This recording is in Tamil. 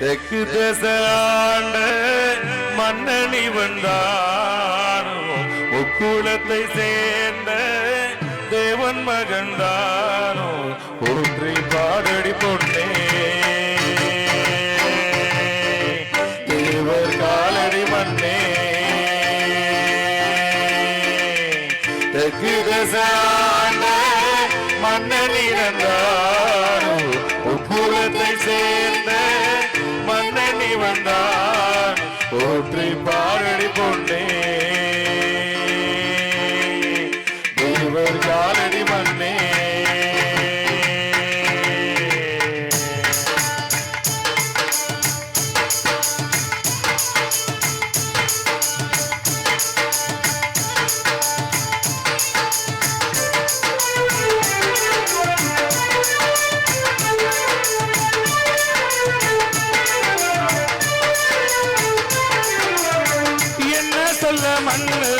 தெற்கு தேசாண்ட மன்னனி வந்தானோ. முக்குளத்தை சேர்ந்த தேவன் மகன்தானோ போற்றி பாடடி பொன்னே தேவர் காலடி மண்ணே தெற்கு தேசாண்ட மன்னனி வந்தானோ. முக்குளத்தை சேர்ந்த மன்னனி வந்தான் போற்றி பாடடி கொண்டே மண்ணு